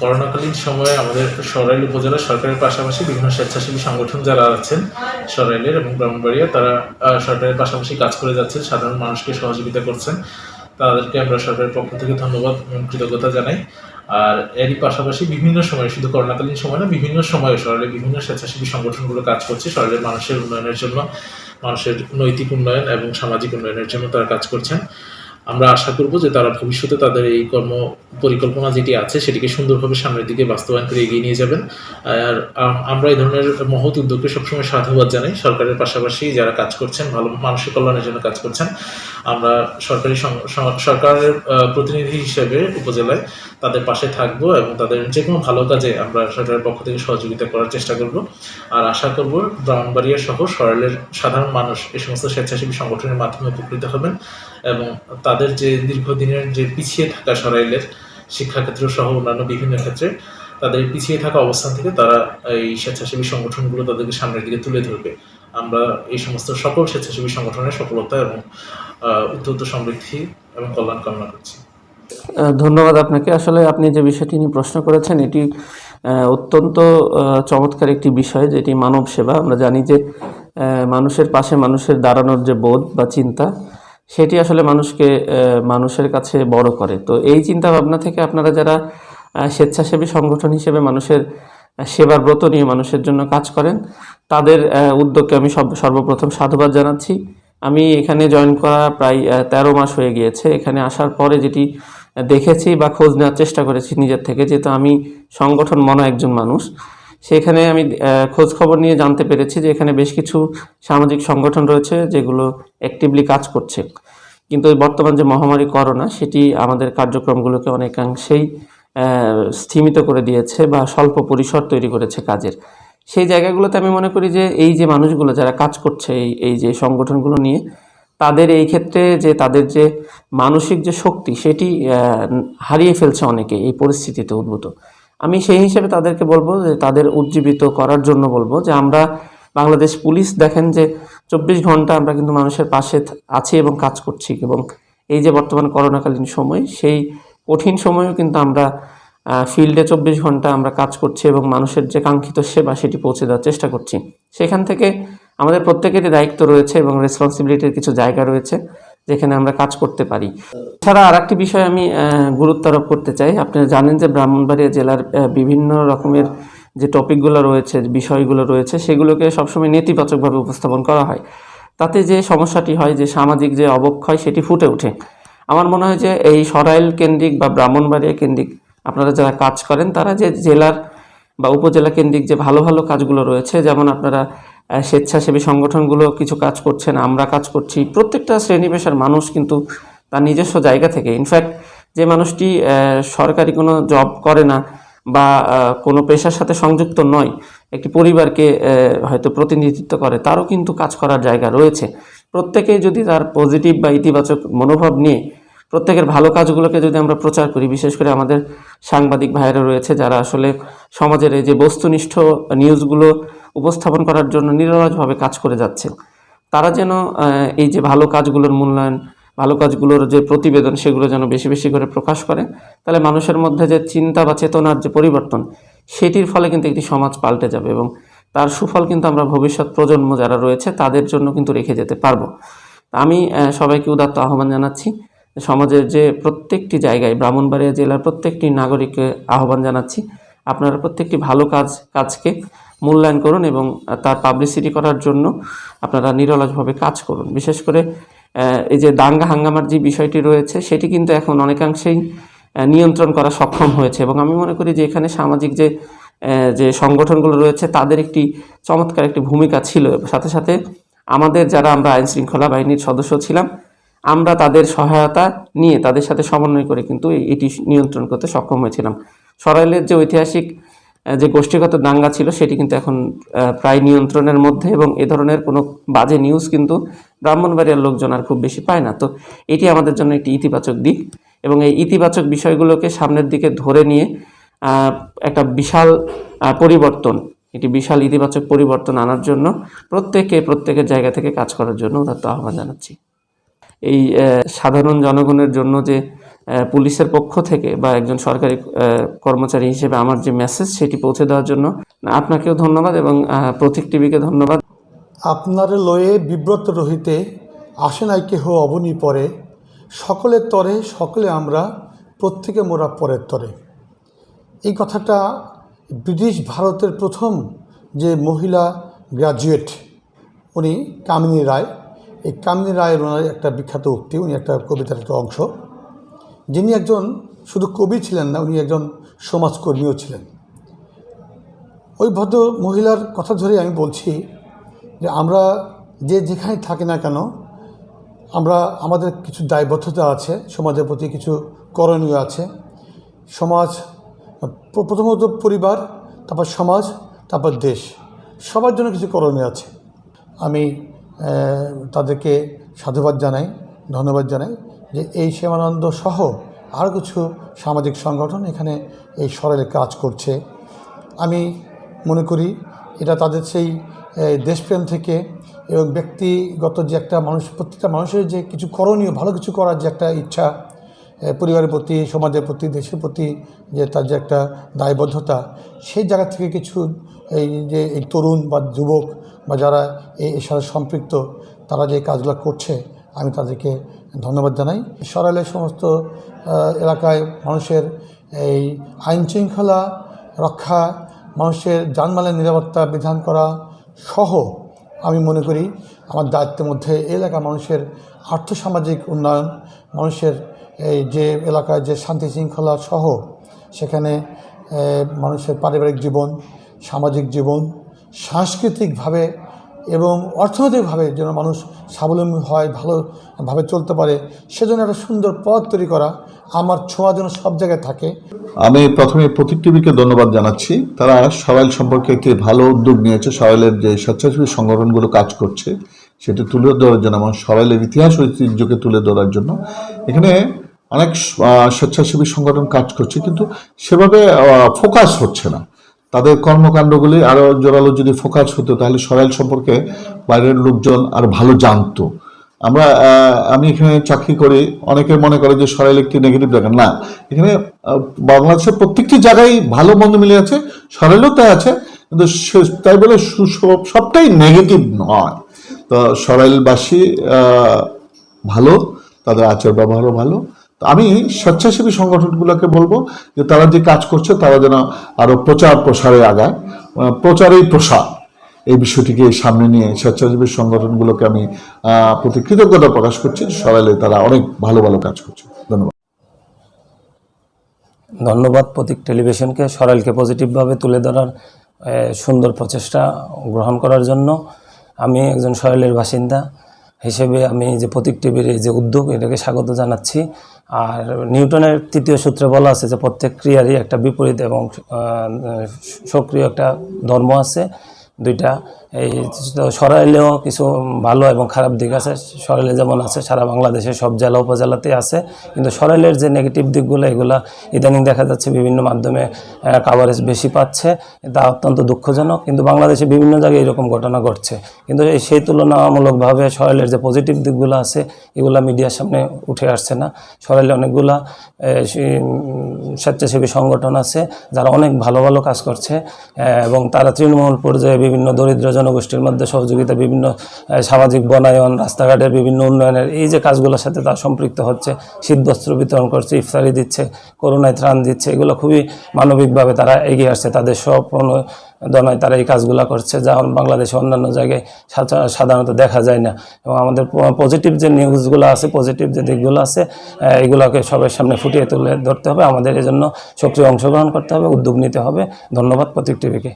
করোনাকালীন সময়ে আমাদের সরাইল উপজেলা সরকারের পাশাপাশি বিভিন্ন স্বেচ্ছাসেবী সংগঠন যারা আছেন সরাইলের এবং ব্রাহ্মণবাড়িয়া, তারা সরকারের পাশাপাশি কাজ করে যাচ্ছেন, সাধারণ মানুষকে সহযোগিতা করছেন। তাদেরকে আমরা সরকারের পক্ষ থেকে ধন্যবাদ এবং কৃতজ্ঞতা জানাই। আর এরই পাশাপাশি বিভিন্ন সময়, শুধু করোনাকালীন সময় না, বিভিন্ন সময়ে শহরের বিভিন্ন স্বেচ্ছাসেবী সংগঠনগুলো কাজ করছে। শহরের মানুষের উন্নয়নের জন্য, মানুষের নৈতিক উন্নয়ন এবং সামাজিক উন্নয়নের জন্য তারা কাজ করছেন। আমরা আশা করব যে তারা ভবিষ্যতে তাদের এই কর্ম পরিকল্পনা যেটি আছে, সেটিকে সুন্দরভাবে সামনের দিকে বাস্তবায়ন করে এগিয়ে নিয়ে যাবেন। আর আমরা এই ধরনের মহৎ উদ্যোগকে সবসময় সাধুবাদ জানাই। সরকারের পাশাপাশি যারা কাজ করছেন, ভালো মানুষের কল্যাণের জন্য কাজ করছেন, আমরা সরকারি সরকারের প্রতিনিধি হিসেবে উপজেলায় তাদের পাশে থাকব এবং তাদের যে কোনো ভালো কাজে আমরা সরকারের পক্ষ থেকে সহযোগিতা করার চেষ্টা করব। আর আশা করব ব্রাহ্মণবাড়িয়া সহ সরলের সাধারণ মানুষ এই সমস্ত স্বেচ্ছাসেবী সংগঠনের মাধ্যমে উপকৃত হবেন এবং তাদের যে দীর্ঘদিনের যে পিছিয়ে থাকা সরাইলের শিক্ষাক্ষেত্র সহ অন্যান্য বিভিন্ন ক্ষেত্রে তাদের পিছিয়ে থাকা অবস্থান থেকে তারা এই স্বেচ্ছাসেবী সংগঠনগুলো তাদেরকে সামনের দিকে তুলে ধরবে। আমরা এই সমস্ত সকল স্বেচ্ছাসেবী সংগঠনের সফলতা এবং উত্তর সমৃদ্ধি এবং কল্যাণ কামনা করছি। ধন্যবাদ আপনাকে। আসলে আপনি যে বিষয়টি নিয়ে প্রশ্ন করেছেন, এটি অত্যন্ত চমৎকার একটি বিষয় যেটি মানব সেবা। আমরা জানি যে মানুষের পাশে মানুষের দাঁড়ানোর যে বোধ বা চিন্তা সেটি আসলে মানুষকে মানুষের কাছে বড় করে। তো এই চিন্তা ভাবনা থেকে আপনারা যারা স্বেচ্ছাসেবী সংগঠন হিসেবে মানুষের সেবার ব্রত নিয়ে মানুষের জন্য কাজ করেন, তাদের উদ্যোগকে আমি সব, সর্বপ্রথম সাধুবাদ জানাচ্ছি। আমি এখানে জয়েন করা প্রায় তেরো মাস হয়ে গিয়েছে। এখানে আসার পরে যেটি দেখেছি বা খোঁজ নেওয়ার চেষ্টা করেছি নিজের থেকে, যেহেতু আমি সংগঠন মনা একজন মানুষ। সেখানে আমি খোঁজ খবর নিয়ে জানতে পেরেছি যে এখানে বেশ কিছু সামাজিক সংগঠন রয়েছে যেগুলো অ্যাক্টিভলি কাজ করছে। কিন্তু বর্তমান যে মহামারী করোনা, সেটি আমাদের কার্যক্রমগুলোকে অনেকাংশেই স্থিমিত করে দিয়েছে বা স্বল্প পরিসর তৈরি করেছে কাজের। সেই জায়গাগুলোতে আমি মনে করি যে এই যে মানুষগুলো যারা কাজ করছে, এই এই যে সংগঠনগুলো নিয়ে, তাদের এই ক্ষেত্রে যে তাদের যে মানসিক যে শক্তি, সেটি হারিয়ে ফেলছে অনেকে এই পরিস্থিতিতে উদ্ভূত। আমি সেই হিসেবে তাদেরকে বলব যে তাদের উজ্জীবিত করার জন্য বলব যে আমরা বাংলাদেশ পুলিশ দেখেন যে চব্বিশ ঘণ্টা আমরা কিন্তু মানুষের পাশে আছি এবং কাজ করছি এবং এই যে বর্তমান করোনাকালীন সময়, সেই কঠিন সময়েও কিন্তু আমরা ফিল্ডে চব্বিশ ঘণ্টা আমরা কাজ করছি এবং মানুষের যে কাঙ্ক্ষিত সেবা সেটি পৌঁছে দেওয়ার চেষ্টা করছি। সেখান থেকে আমাদের প্রত্যেকেরই দায়িত্ব রয়েছে এবং রেসপন্সিবিলিটির কিছু জায়গা রয়েছে। যেখানে আমরা কাজ করতে পারি। এছাড়া আর একটি বিষয় আমি গুরুত্ব আরোপ করতে চাই। আপনারা জানেন যে ব্রাহ্মণবাড়িয়া জেলার বিভিন্ন রকমের যে টপিকগুলো রয়েছে, বিষয়গুলো রয়েছে, সেগুলোকে সবসময় নেতিবাচকভাবে উপস্থাপন করা হয়। তাতে যে সমস্যাটি হয়, যে সামাজিক যে অবক্ষয়, সেটি ফুটে ওঠে। আমার মনে হয় যে এই সরাইল কেন্দ্রিক বা ব্রাহ্মণবাড়িয়া কেন্দ্রিক আপনারা যারা কাজ করেন, তারা যে জেলার বা উপজেলা কেন্দ্রিক যে ভালো ভালো কাজগুলো রয়েছে, যেমন আপনারা স্বেচ্ছাসেবী সংগঠনগুলো কিছু কাজ করছেন আমরা কাজ করছি। প্রত্যেকটা শ্রেণি পেশার মানুষ কিন্তু তার নিজস্ব জায়গা থেকে। ইনফ্যাক্ট যে মানুষটি সরকারি কোনো জব করে না বা কোনো পেশার সাথে সংযুক্ত নয়, একটি পরিবারকে হয়তো প্রতিনিধিত্ব করে, তারও কিন্তু কাজ করার জায়গা রয়েছে। প্রত্যেকেই যদি তার পজিটিভ বা ইতিবাচক মনোভাব নিয়ে প্রত্যেকের ভালো কাজগুলোকে যদি আমরা প্রচার করি, বিশেষ করে আমাদের সাংবাদিক ভাইয়েরা রয়েছে যারা আসলে সমাজের এই যে বস্তুনিষ্ঠ নিউজগুলো উপস্থাপন করার জন্য নিরলসভাবে কাজ করে যাচ্ছে। তারা যেন এই যে ভালো কাজগুলোর মূল্যায়ন, ভালো কাজগুলোর যে প্রতিবেদন, সেগুলো যেন বেশি বেশি করে প্রকাশ করে, তাহলে মানুষের মধ্যে যে চিন্তা বা চেতনার যে পরিবর্তন, সেটির ফলে কিন্তু একটি সমাজ পাল্টে যাবে এবং তার সুফল কিন্তু আমরা ভবিষ্যৎ প্রজন্ম যারা রয়েছে, তাদের জন্য কিন্তু রেখে যেতে পারব। আমি সবাইকে উদাত্ত আহ্বান জানাচ্ছি, সমাজের যে প্রত্যেকটি জায়গায়, ব্রাহ্মণবাড়িয়া জেলার প্রত্যেকটি নাগরিককে আহ্বান জানাচ্ছি, আপনারা প্রত্যেকটি ভালো কাজ, কাজকে মূল্যায়ন করুন এবং তার পাবলিসিটি করার জন্য আপনারা নিরলসভাবে কাজ করুন। বিশেষ করে এই যে দাঙ্গা হাঙ্গামার যে বিষয়টি রয়েছে, সেটি কিন্তু এখন অনেকাংশেই নিয়ন্ত্রণ করা সক্ষম হয়েছে এবং আমি মনে করি যে এখানে সামাজিক যে যে সংগঠনগুলো রয়েছে, তাদের একটি চমৎকার একটি ভূমিকা ছিল। সাথে সাথে আমাদের যারা আমরা আইন শৃঙ্খলা বাহিনীর সদস্য ছিলাম, আমরা তাদের সহায়তা নিয়ে তাদের সাথে সমন্বয় করে কিন্তু এটি নিয়ন্ত্রণ করতে সক্ষম হয়েছিলাম। সরাইলের যে ঐতিহাসিক যে গোষ্ঠীগত দাঙ্গা ছিল সেটি কিন্তু এখন প্রায় নিয়ন্ত্রণের মধ্যে এবং এ ধরনের কোনো বাজে নিউজ কিন্তু ব্রাহ্মণবাড়িয়ার লোকজন আর খুব বেশি পায় না। তো এটি আমাদের জন্য একটি ইতিবাচক দিক এবং এই ইতিবাচক বিষয়গুলোকে সামনের দিকে ধরে নিয়ে একটা বিশাল পরিবর্তন, একটি বিশাল ইতিবাচক পরিবর্তন আনার জন্য প্রত্যেকে প্রত্যেকের জায়গা থেকে কাজ করার জন্য উদাত্ত আহ্বান জানাচ্ছি। এই সাধারণ জনগণের জন্য যে পুলিশের পক্ষ থেকে বা একজন সরকারি কর্মচারী হিসেবে আমার যে মেসেজ সেটি পৌঁছে দেওয়ার জন্য আপনাকেও ধন্যবাদ এবং প্রতীক টিভিকে ধন্যবাদ। আপনারে লয়ে বিব্রত রহিতে আসে নাই কেহ অবনী পরে, সকলের তরে সকলে আমরা, প্রত্যেকে মোরা পরের তরে। এই কথাটা ব্রিটিশ ভারতের প্রথম যে মহিলা গ্র্যাজুয়েট উনি কামিনী রায়। এই কামিনী রায়ের ওনার একটা বিখ্যাত উক্তি, উনি একটা কবিতার একটা অংশ। যিনি একজন শুধু কবি ছিলেন না, উনি একজন সমাজকর্মীও ছিলেন। ওই ভদ্র মহিলার কথা ধরে আমি বলছি যে আমরা যে যেখানে থাকি না কেন, আমরা, আমাদের কিছু দায়বদ্ধতা আছে, সমাজের প্রতি কিছু করণীয় আছে। সমাজ, প্রথমত পরিবার, তারপর সমাজ, তারপর দেশ। সবার জন্য কিছু করণীয় আছে। আমি তাদেরকে সাধুবাদ জানাই, ধন্যবাদ জানাই। যে এই সেবানন্দ সহ আরও কিছু সামাজিক সংগঠন এখানে এই সরলে কাজ করছে। আমি মনে করি এটা তাদের সেই দেশপ্রেম থেকে এবং ব্যক্তিগত যে একটা মানুষ, প্রত্যেকটা মানুষের যে কিছু করণীয়, ভালো কিছু করার যে একটা ইচ্ছা পরিবারের প্রতি, সমাজের প্রতি, দেশের প্রতি যে তার যে একটা দায়বদ্ধতা, সেই জায়গা থেকে কিছু এই যে এই তরুণ বা যুবক বা যারা এই সাথে সম্পৃক্ত, তারা যে কাজগুলো করছে আমি তাদেরকে ধন্যবাদ জানাই। সরাইলের সমস্ত এলাকায় মানুষের এই আইন শৃঙ্খলা রক্ষা, মানুষের জানমালের নিরাপত্তা বিধান করা সহ আমি মনে করি আমার দায়িত্বের মধ্যে এই এলাকার মানুষের আর্থসামাজিক উন্নয়ন, মানুষের এই যে এলাকায় যে শান্তি শৃঙ্খলা সহ সেখানে মানুষের পারিবারিক জীবন, সামাজিক জীবন, সাংস্কৃতিকভাবে এবং অর্থনৈতিকভাবে যেন মানুষ স্বাবলম্বী হয়, ভালোভাবে চলতে পারে, সেজন্য একটা সুন্দর পথ তৈরি করা আমার ছোঁয়া যেন সব জায়গায় থাকে। আমি প্রথমে প্রতীক টিভিকে ধন্যবাদ জানাচ্ছি। তারা সওয়াল সম্পর্কে একটি ভালো উদ্যোগ নিয়েছে। সওয়ালের যে স্বেচ্ছাসেবী সংগঠনগুলো কাজ করছে, সেটা তুলে ধরার জন্য এবং সওয়ালের ইতিহাস ঐতিহ্যকে তুলে ধরার জন্য এখানে অনেক স্বেচ্ছাসেবী সংগঠন কাজ করছে, কিন্তু সেভাবে ফোকাস হচ্ছে না। তাদের কর্মকাণ্ডগুলি আরও জোরালো যদি ফোকাস হতো, তাহলে সরাইল সম্পর্কে বাইরের লোকজন আর ভালো জানতো। আমরা আমি এখানে চাকরি করি, অনেকে মনে করে যে সরাইল একটি নেগেটিভ জায়গা। না, এখানে বাংলাদেশের প্রত্যেকটি জায়গায় ভালো মন্দ মিলে আছে, সরাইলও তাই আছে, কিন্তু তাই বলে সবটাই নেগেটিভ নয়। তো সরাইলবাসী ভালো, তাদের আচার ব্যবহারও ভালো আমি স্বেচ্ছাসেবী সংগঠনগুলোকে বলব যে তারা যে কাজ করছে তারা যেন আরও প্রচার প্রসারে আগায়। প্রচারেই প্রসার। এই বিষয়টিকে সামনে নিয়ে স্বেচ্ছাসেবী সংগঠনগুলোকে আমি প্রতি কৃতজ্ঞতা প্রকাশ করছি। সরাইলে তারা অনেক ভালো ভালো কাজ করছে। ধন্যবাদ। ধন্যবাদ প্রতীক টেলিভিশনকে সরাইলকে পজিটিভভাবে তুলে ধরার সুন্দর প্রচেষ্টা গ্রহণ করার জন্য। আমি একজন সরাইলের বাসিন্দা। হিসেবে আমি যে প্রতীক টিভির যে উদ্যোগ, এটাকে স্বাগত জানাচ্ছি। আর নিউটনের তৃতীয় সূত্রে বলা আছে যে প্রত্যেক ক্রিয়ারই একটা বিপরীত এবং সক্রিয় একটা ধর্ম আছে। দুইটা। এই সরাইলেও কিছু ভালো এবং খারাপ দিক আছে। সরাইলে যেমন আছে, সারা বাংলাদেশে সব জেলা উপজেলাতে আছে। কিন্তু সরাইলের যে নেগেটিভ দিকগুলো, এগুলা ইদানিং দেখা যাচ্ছে বিভিন্ন মাধ্যমে কাভারেজ বেশি পাচ্ছে। তা অত্যন্ত দুঃখজনক। কিন্তু বাংলাদেশে বিভিন্ন জায়গায় এরকম ঘটনা ঘটছে। কিন্তু সেই তুলনামূলকভাবে সরাইলের যে পজিটিভ দিকগুলো আছে, এগুলা মিডিয়ার সামনে উঠে আসছে না। সরাইলে অনেকগুলা স্বেচ্ছাসেবী সংগঠন আছে, যারা অনেক ভালো ভালো কাজ করছে এবং তারা তৃণমূল পর্যায়ে বিভিন্ন দরিদ্র জনগোষ্ঠীর মধ্যে সহযোগিতা, বিভিন্ন সামাজিক বনায়ন, রাস্তাঘাটের বিভিন্ন উন্নয়নের এই যে কাজগুলোর সাথে তারা সম্পৃক্ত হচ্ছে, শীতবস্ত্র বিতরণ করছে, ইফতারি দিচ্ছে, করোনায় ত্রাণ দিচ্ছে, এগুলো খুবই মানবিকভাবে তারা এগিয়ে আসছে, তাদের স্বপ্রণোদনায় তারা এই কাজগুলো করছে, যা বাংলাদেশে অন্যান্য জায়গায় সাধারণত দেখা যায় না। এবং আমাদের পজিটিভ যে নিউজগুলো আছে পজিটিভ যে দিকগুলো আছে এগুলোকে সবার সামনে ফুটিয়ে তুলে ধরতে হবে। আমাদের এজন্য সক্রিয় অংশগ্রহণ করতে হবে, উদ্যোগ নিতে হবে। ধন্যবাদ প্রতীক টিভিকে।